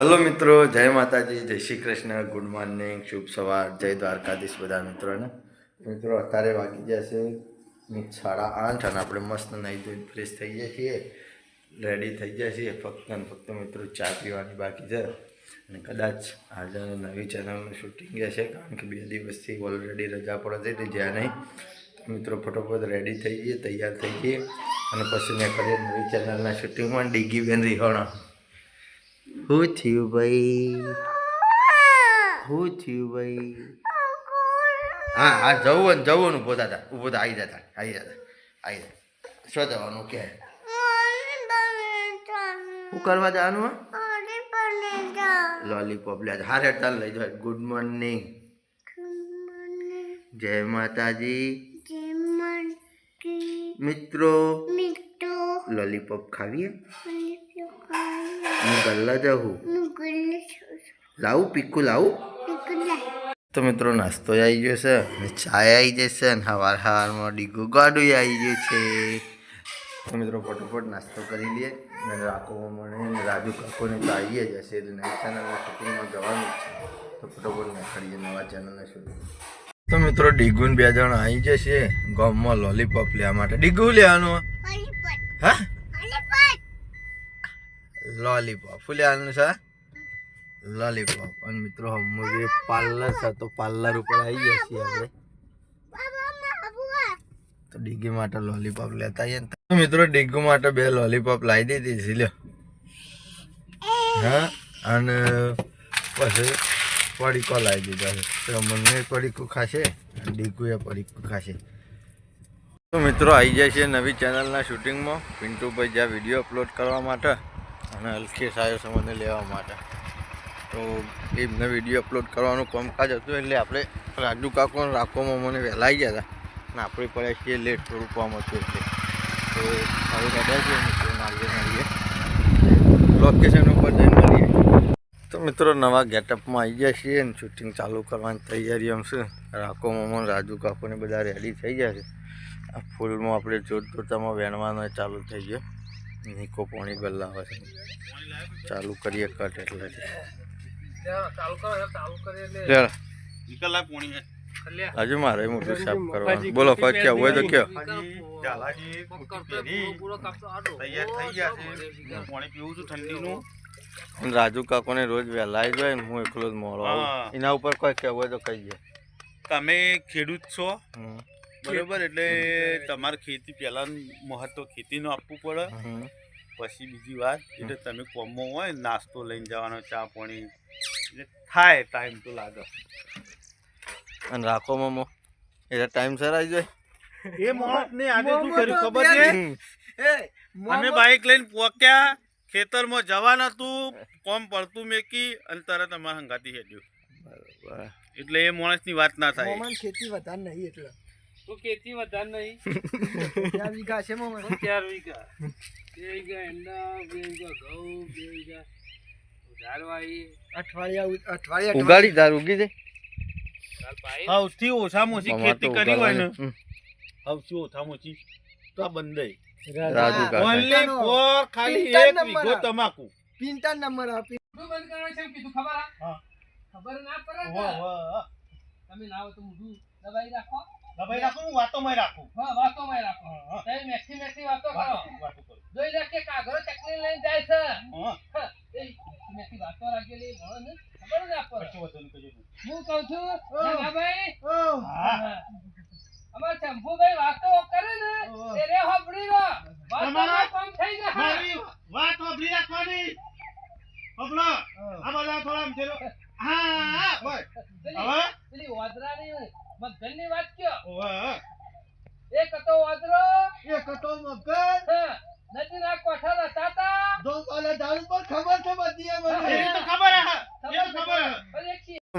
Hello મિત્રો, જય માતાજી, જય શ્રી કૃષ્ણ, ગુડ મોર્નિંગ, શુભ સવાર, જય દ્વારકાધીશ બધા મિત્રોને. મિત્રો, અત્યારે વાગી જશે સાડા આઠ અને આપણે મસ્ત નહીં ધોઈ ફ્રેશ થઈ જઈએ છીએ રેડી થઈ જાય છીએ, ફક્ત અને ફક્ત મિત્રો ચા પીવાની બાકી છે. અને કદાચ આજે નવી ચેનલનું શૂટિંગ છે, કારણ કે બે દિવસથી ઓલરેડી રજા પડે છે જ્યાં નહીં. મિત્રો, ફટોફટ રેડી થઈ જઈએ, તૈયાર થઈ જઈએ. અને પછી મેં કરીએ નવી ચેનલના શૂટિંગમાં ડીગી બેન રિહાણા. શું થયું ભાઈ? હું થયું ભાઈ? હા હા જવું ને જવું ઊભો થતા ઊભો થતા આવી જતા આવી જતા આવી જતા શું જવાનું કે. શું કરવા જવાનું લોલીપોપ લે હારે ચાલ લઈ જાય ગુડ મોર્નિંગ જય માતાજી. મિત્રો લોલીપોપ ખાવીએ હું ગલ્લા જાઉં લાવું પીકું લાવું? તો મિત્રો નાસ્તો આવી ગયો છે અને ચાય આવી જશે અને સવાર સવારમાં ડીગો ગાડું આવી ગયું છે. તો મિત્રો ફટોફટ નાસ્તો કરી લઈએ. અને રાખો મને રાજુ કાકોને તો આવી જ હશે એટલે નવી ચેનલમાં શૂટિંગમાં જવાનું છે. તો ફટોફટ નીકળીએ નવા ચેનલને શૂટિંગ. તો મિત્રો ડીગુન બે જણ આવી જશે. ગામમાં લોલીપોપ લેવા માટે. ડીગુ લેવાનું? હા? લોલીપોપ શું હાલનું છે લોલીપોપ અને મિત્રો હમણાં પાર્લર છે તો પાર્લર ઉપર આવી ગયા છીએ આપણે તો ડીગી માટે લોલીપોપ લેતા આવીએ ને મિત્રો ડીગુ માટે બે લોલીપોપ લાવી દીધી છે લ્યો હા અને પછી પડીકો લાવી દીધા છે તો મને પડીકું ખાશે અને ડીગુ એ પડીકું ખાશે તો મિત્રો આવી જાય છે નવી ચેનલના શૂટિંગમાં પિન્ટુભાઈ જ્યાં વીડિયો અપલોડ કરવા માટે અને અલ્કેશ આવ્યો છે મને લેવા માટે. તો એમને વીડિયો અપલોડ કરવાનું કામકાજ હતું એટલે આપણે રાજુ કાકો અને મને વહેલાઈ ગયા હતા. અને આપણે પડ્યા છીએ લેટ થોડું કામ હતું એટલે. તો હવે કદાચ છે મિત્રો નાળીએ લોકેશન ઉપર જઈને મળીએ. તો મિત્રો નવા ગેટઅપમાં આવી ગયા છીએ અને શૂટિંગ ચાલુ કરવાની તૈયારી આમ છે. રાખો મોમન રાજુ કાકોને બધા રેડી થઈ ગયા છે. આ ફૂલમાં આપણે જોત જોતામાં વહેણવાનો ચાલુ થઈ ગયો. નીકો પાણી ગલ્લા આવે છે. ચાલુ કરીએ કટ એટલે. હજુ મારે મોટું સાફ કરવાનું. બોલો કોઈ કેવું હોય તો કયો? અને રાજુ કાકોને રોજ વહેલા આવી જાય હું એકલો જ મોડો એના ઉપર કોઈ કેવું હોય તો કહીએ. તમે ખેડૂત છો. બરોબર એટલે તમારે ખેતી પહેલા મહત્વ ખેતીનું આપવું પડે. પછી બીજી વાત એટલે તમે કોમમાં હોય નાસ્તો લઈને જવાનો ચા પાણી એટલે થાય ટાઈમ તો લાગે. અને રાખો મમો. એટલે ટાઈમ સર આવી જાય. એ માણસ ને આજે શું કર્યું ખબર છે? અમે બાઇક લઈને પોક્યા ખેતરમાં જવાના હતું કોમ પડતું મેકી અને તરત અમારા હંગાતી હેડ્યું. એટલે એ માણસની વાત ના થાય. ખેતી વધારે નહીં એટલે. તો ખેતી વધારે નહીં. ચાર વીઘા છે મોમન ચાર વીઘા. બે વીઘા એંડા બે વીઘા ઘઉં બે વીઘા ઝાડવાઈ અઠવાડિયા અઠવાડિયા ઉગાડી તાર ઉગી પાઈ સૌથી ઓછામાં ઓછી ખેતી કરી હોય ને. સૌથી ઓછામાં ઓછી તો આ બંધ રાજુ. કાકા. ફોર ખાલી એક વીઘો તમાકુ. પિંટા નંબર આપી બંધ કરવાનું છે કીધું? ખબર હા. ખબર ના પડે. તમે ના હોય તો મોઢું દબાઈ રાખો. દબાઈ રાખું હું વાતોમાં રાખું. હા વાતો માં રાખું. હા. મેક્સી મેથી વાતો કરો. વાતો કરો. જોઈ લે કે કાગળો ચકલી લઈને જાય છે. હા, એ મેથી મેથી વાતો રાખેલી મળે ને. ખબર જ આપો કશો કશો નહીં. હું કહું છું ભાઈ હા. અમાર ચંપુભાઈ વાતો કરે ને ઓહ. એ રે હોપડી રો વાતોમાં તમારા- કામ થઈ જાય મારી વાત વાપરી રાખવાની હોભળો. આ બધા થોડા આમ થેલો. હા, હા, બસ. પેલી હવે? પેલી વાદરાની મગજની વાત કયો ઓહો, હા. એક હતો વાદરો એક હતો મગર હા, નદીના કોઠા હતા તા જો અને દારૂ પર ખબર છે બધી એ મને એ તો ખબર હે. એ તો ખબર હે. પછી એક શી-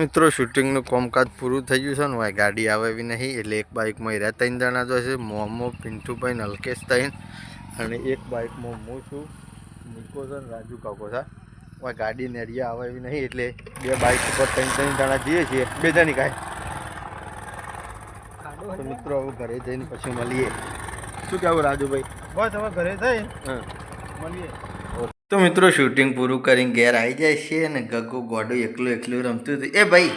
મિત્રો શૂટિંગનું કામકાજ પૂરું થઈ ગયું છે ને ભાઈ ગાડી આવે એવી નહીં. એટલે એક બાઇકમાં એરા ત્રણ જણા જો છે મોમો પિન્ટુભાઈ નલકેશ ત્રણ. અને એક બાઇકમાં હું છું. નિકો છે ને રાજુ કાકો છે. ભાઈ ગાડી નેરિયા આવે એવી નહીં. એટલે બે બાઇક ઉપર ત્રણ ત્રણ જણા જઈએ છીએ. બે જણી કાંઈ તો મિત્રો હવે ઘરે જઈને પછી મળીએ. શું કહેવું રાજુભાઈ? બસ હવે ઘરે જઈ. મળીએ. તો મિત્રો શૂટિંગ પૂરું કરીને ઘેર આવી જાય છે ને ગગો ગોડું એકલું એકલું રમતું હતું. એ ભાઈ,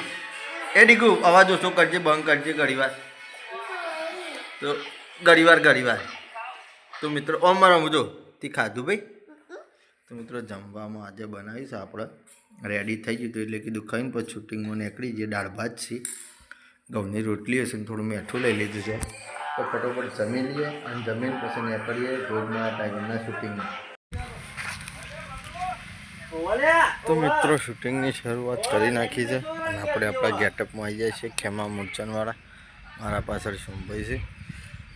એ ડીગુ, અવાજ ઓછો કરજે? બંધ કરજે ઘડીવાર. તો ઘડીવાર ઘડીવાર. તો મિત્રો, ઓમાં રમજો તે ખાધું ભાઈ? તો મિત્રો, જમવામાં આજે બનાવીશ આપણે. રેડી થઈ ગયું હતું એટલે કીધું ખાઈને પછી શૂટિંગમાં નીકળી જે દાળ ભાત છે. ઘઉંની રોટલી હશે ને થોડું મીઠું લઈ લીધું છે. તો ફટોફટ જમી લઈએ અને જમીન પછી નીકળીએ રોજના ટાઈમના શૂટિંગમાં તો મિત્રો શૂટિંગની શરૂઆત કરી નાખી છે અને આપણે આપણા ગેટઅપમાં આવી જાય છે ખેમા મૂર્છનવાળા મારા પાછળ શુંભાઈ છે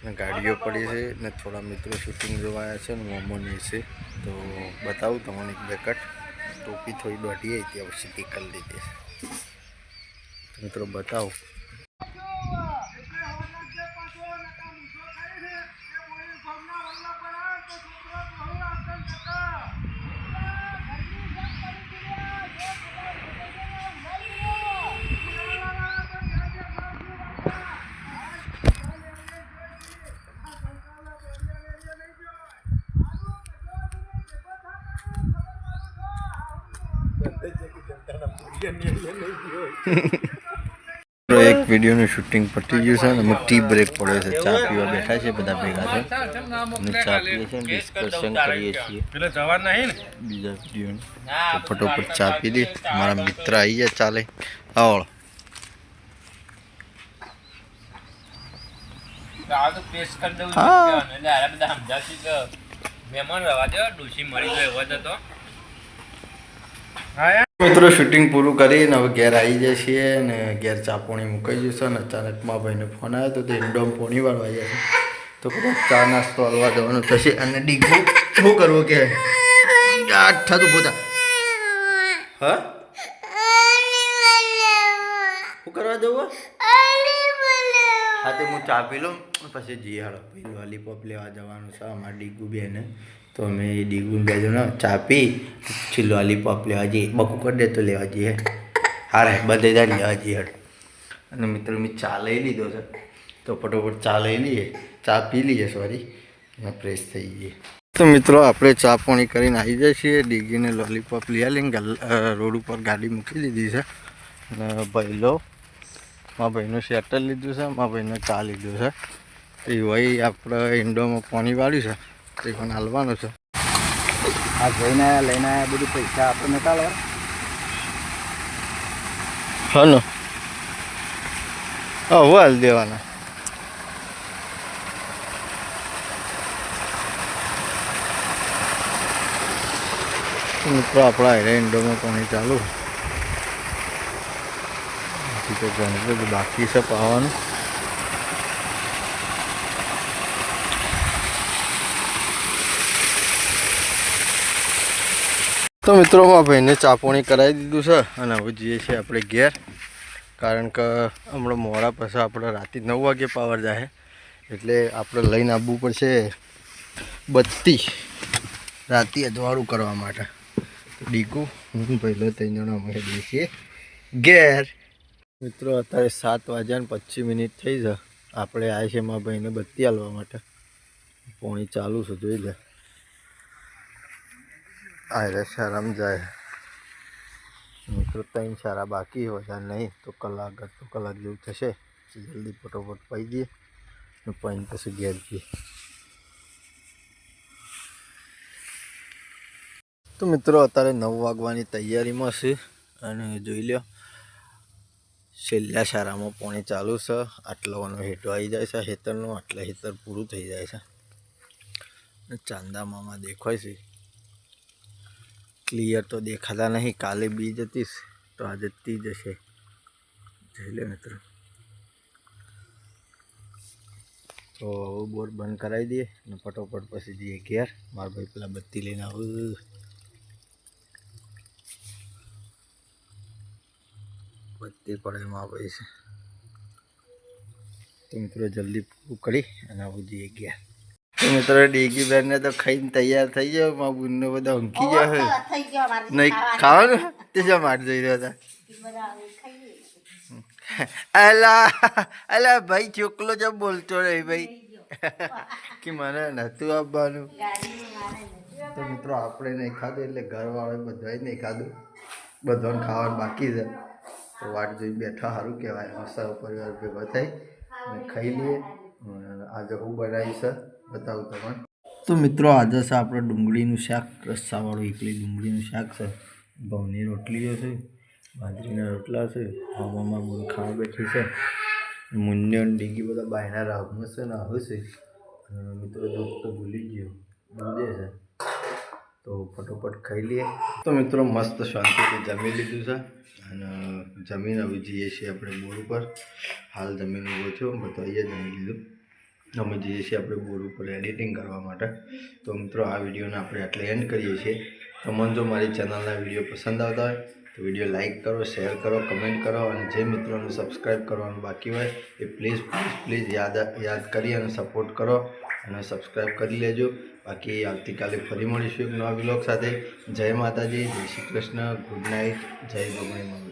અને ગાડીઓ પડી છે ને થોડા મિત્રો શૂટિંગ જોવાયા છે ને મોમોની છે. તો બતાવું તમને એક બેકટ ટોપી થોડી દોઢી ત્યાં પછી કરી લીધી છે. મિત્રો બતાવું. એક વિડીયોનું શૂટિંગ પતી ગયું છે અને અમુક ટી બ્રેક પડ્યો છે ચા પીવા બેઠા છે બધા ભેગા છે અને ચા પીએ છીએ ડિસ્કશન કરીએ છીએ પેલે જવા નહીં ને બીજા વિડીયોનું તો ફટોફટ ચા પી દે મારા મિત્ર આવી જાય ચાલે આવળ આ તો પેસ્ટ કરી દઉં હા. છું એટલે આ બધા સમજાવશે કે મહેમાન રહેવા દો ડોશી મળી ગયો એવો જ હતો હા યાર મિત્રો શૂટિંગ પૂરું કરીને હવે ઘેર આવી જાય છીએ અને ઘેર ચાપોણી મુકાઈ જશે અને અચાનક મારા ભાઈને ફોન આવ્યો તો તે ઇન્ડોમ પોણી વાળવા છે. તો કદાચ ચા નાસ્તો હલવા જવાનું થશે અને ડીગો શું કરવું કે? થતું પોતા હા? શું કરવા જવું હા? તો હું ચા પી લઉં પછી જઈએ હાલો. પછી લોલીપોપ લેવા જવાનું છે અમારા ડીગુ બેને. તો અમે ડીગુ બે જણા ચા પી પછી લોલીપોપ લેવા જઈએ. બકુ કરી તો લેવા જઈએ. હારે, બધે જાય લેવા જઈએ અને મિત્રો, મેં ચા લઈ લીધો છે. તો ફટોફટ ચા લઈ લઈએ. ચા પી લઈએ સોરી અને ફ્રેશ થઈ જઈએ. તો મિત્રો, આપણે ચા પાણી કરીને આવી જઈએ છીએ. ડીગીને લોલીપોપ લઈ આવીને રોડ ઉપર ગાડી મૂકી દીધી છે. અને ભાઈલો મારા ભાઈનું શેટર લીધું છે મારા ભાઈને ચા લીધું છે. એ વહી આપણે ઇન્ડોમાં પાણી વાળ્યું છે. તે પણ હાલવાનું છે. આ જઈને આયા લઈને આયા બધું પૈસા આપણે નતા હા હું હાલ દેવાના. મિત્રો આપણા હેરે ઇન્ડોમાં પાણી ચાલુ. હજી તો ઘણું બધું બાકી છે પાવાનું. તો મિત્રો મારા ભાઈને ચાપોણી કરાવી દીધું છે અને હવે જઈએ છીએ આપણે ઘેર. કારણ કે હમણાં મોડા પછી આપણે રાતે નવ વાગે પાવર જાય એટલે આપણે લઈને આવવું પડશે બત્તી. રાતે અજવાળું કરવા માટે. ડીકુ, હું પહેલો ત્રણ જણા અમે જઈએ છીએ ઘેર. મિત્રો, અત્યારે સાત વાગ્યા ને પચીસ મિનિટ થઈ છે. આપણે આવ્યા છે મારા ભાઈને બત્તી હાલવા માટે. પોણી ચાલુ છે, જોઈ લે. આયરે શરમ જાય. મિત્રો, ત્રણ સારા બાકી હોય નહીં, તો કલાક અડધો કલાક જેવું થશે. જલ્દી ફટોફટ પાઈ દઈએ ને પાઈને પછી ઘેર જઈએ. તો મિત્રો, અત્યારે નવ વાગવાની તૈયારીમાં છે અને જોઈ લ્યો, છેલ્લા શાળામાં પાણી ચાલુ છે. આટલાનો હેઠો આવી જાય છે. હેતરનું આટલા હેતર પૂરું થઈ જાય છે. ચાંદા મામા દેખાય છે. ક્લિયર તો દેખાતા નહીં. કાલે બીજ જતીશ તો આજે તી જશે જઈ લે મિત્રો. તો બોર બંધ કરાવી દઈએ અને ફટોફટ પછી જઈએ ઘેર. મારા ભાઈ પેલા બત્તી લઈને આવું. બત્તી પડે આવે છે. તો મિત્રો જલ્દી પૂરું કરી અને આવું જઈએ ઘેર. મિત્રો ડીગી બેનને તો ખાઈને તૈયાર થઈ ગયો. મા બુનને બધા ઊંઘી ગયા મારે નહીં ખાવાનું. તે શા માટે જઈ રહ્યા હતા. અલા અલા ભાઈ ચોકલો જ બોલતો રહી ભાઈ. કે મને નતું આપવાનું નથી તો મિત્રો આપણે નહીં ખાધું એટલે ઘરવાળાએ બધાએ નહીં ખાધું. બધાને ખાવાનું બાકી છે. તો વાટ જોઈ બેઠા સારું કહેવાય. સૌ પરિવાર ભેગા થઈ અને ખાઈ લઈએ. આજે હું બનાવીશ છે બતાવું તમને. તો મિત્રો, આજે છે આપણે ડુંગળીનું શાક. રસ્સાવાળું એકલી ડુંગળીનું શાક છે. ઘઉંની રોટલીઓ છે. બાજરીના રોટલા છે. હવામાં બધું ખાવા બેઠી છે. મુન્યો ડીગી બધા બાયના રાહમાં છે ને આવે છે. મિત્રો દુઃખ તો ભૂલી ગયો. દૂધે છે. તો ફટોફટ ખાઈ લઈએ. તો મિત્રો, મસ્ત શાંતિથી જમી લીધું છે. અને જમીન હવે જઈએ છીએ આપણે બોર ઉપર. હાલ જમીન ઊભો થયો. બધો જમી લીધું. અમે જઈએ છીએ આપણે બોર્ડ ઉપર એડિટિંગ કરવા માટે. તો મિત્રો, આ વિડીયોને આપણે આટલે એન્ડ કરીએ છીએ. તમને જો મારી ચેનલના વીડિયો પસંદ આવતા હોય, તો વીડિયો લાઇક કરો શેર કરો કમેન્ટ કરો અને જે મિત્રોને સબસ્ક્રાઈબ કરવાનું બાકી હોય, એ પ્લીઝ પ્લીઝ પ્લીઝ યાદ યાદ કરી અને સપોર્ટ કરો અને સબસ્ક્રાઈબ કરી લેજો. બાકી આવતીકાલે ફરી મળીશું એક નવા બ્લોગ સાથે. જય માતાજી, જય શ્રી કૃષ્ણ ગુડ નાઇટ જય ભગવાન